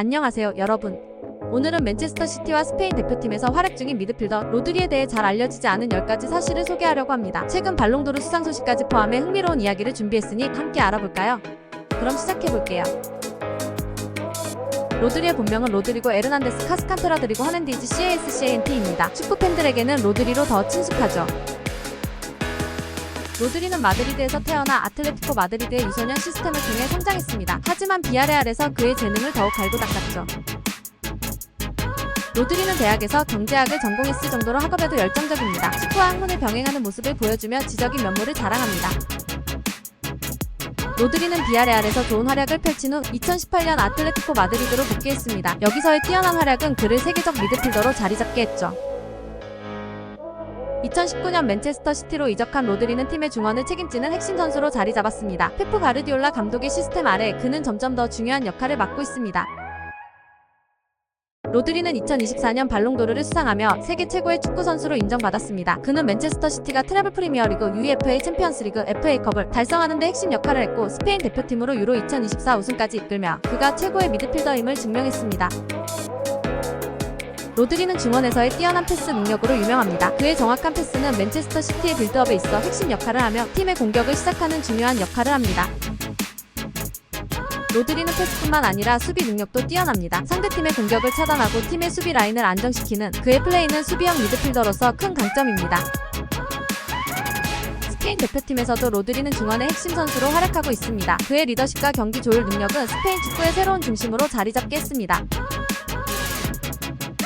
안녕하세요, 여러분. 오늘은 맨체스터 시티와 스페인 대표팀에서 활약 중인 미드필더 로드리에 대해 잘 알려지지 않은 10가지 사실을 소개하려고 합니다. 최근 발롱도르 수상 소식까지 포함해 흥미로운 이야기를 준비했으니 함께 알아볼까요? 그럼 시작해볼게요. 로드리의 본명은 로드리고 에르난데스 카스칸테라드리고 하넨디즈 CASCANT입니다. 축구 팬들에게는 로드리로 더 친숙하죠. 로드리는 마드리드에서 태어나 아틀레티코 마드리드의 유소년 시스템을 통해 성장했습니다. 하지만 비아레알에서 그의 재능을 더욱 갈고 닦았죠. 로드리는 대학에서 경제학을 전공했을 정도로 학업에도 열정적입니다. 축구와 학문을 병행하는 모습을 보여주며 지적인 면모를 자랑합니다. 로드리는 비아레알에서 좋은 활약을 펼친 후 2018년 아틀레티코 마드리드로 복귀했습니다. 여기서의 뛰어난 활약은 그를 세계적 미드필더로 자리잡게 했죠. 2019년 맨체스터 시티로 이적한 로드리는 팀의 중원을 책임지는 핵심 선수로 자리 잡았습니다. 페프 가르디올라 감독의 시스템 아래 그는 점점 더 중요한 역할을 맡고 있습니다. 로드리는 2024년 발롱도르를 수상하며 세계 최고의 축구 선수로 인정받았습니다. 그는 맨체스터 시티가 트래블 프리미어리그, UEFA 챔피언스리그, FA컵을 달성하는 데 핵심 역할을 했고 스페인 대표팀으로 유로 2024 우승까지 이끌며 그가 최고의 미드필더임을 증명했습니다. 로드리는 중원에서의 뛰어난 패스 능력으로 유명합니다. 그의 정확한 패스는 맨체스터 시티의 빌드업에 있어 핵심 역할을 하며 팀의 공격을 시작하는 중요한 역할을 합니다. 로드리는 패스뿐만 아니라 수비 능력도 뛰어납니다. 상대팀의 공격을 차단하고 팀의 수비 라인을 안정시키는 그의 플레이는 수비형 미드필더로서 큰 강점입니다. 스페인 대표팀에서도 로드리는 중원의 핵심 선수로 활약하고 있습니다. 그의 리더십과 경기 조율 능력은 스페인 축구의 새로운 중심으로 자리 잡게 했습니다.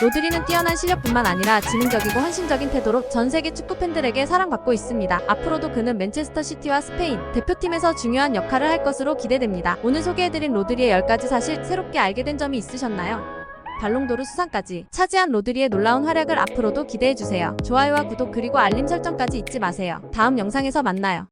로드리는 뛰어난 실력뿐만 아니라 지능적이고 헌신적인 태도로 전 세계 축구 팬들에게 사랑받고 있습니다. 앞으로도 그는 맨체스터 시티와 스페인 대표팀에서 중요한 역할을 할 것으로 기대됩니다. 오늘 소개해드린 로드리의 10가지 사실 새롭게 알게 된 점이 있으셨나요? 발롱도르 수상까지 차지한 로드리의 놀라운 활약을 앞으로도 기대해주세요. 좋아요와 구독 그리고 알림 설정까지 잊지 마세요. 다음 영상에서 만나요.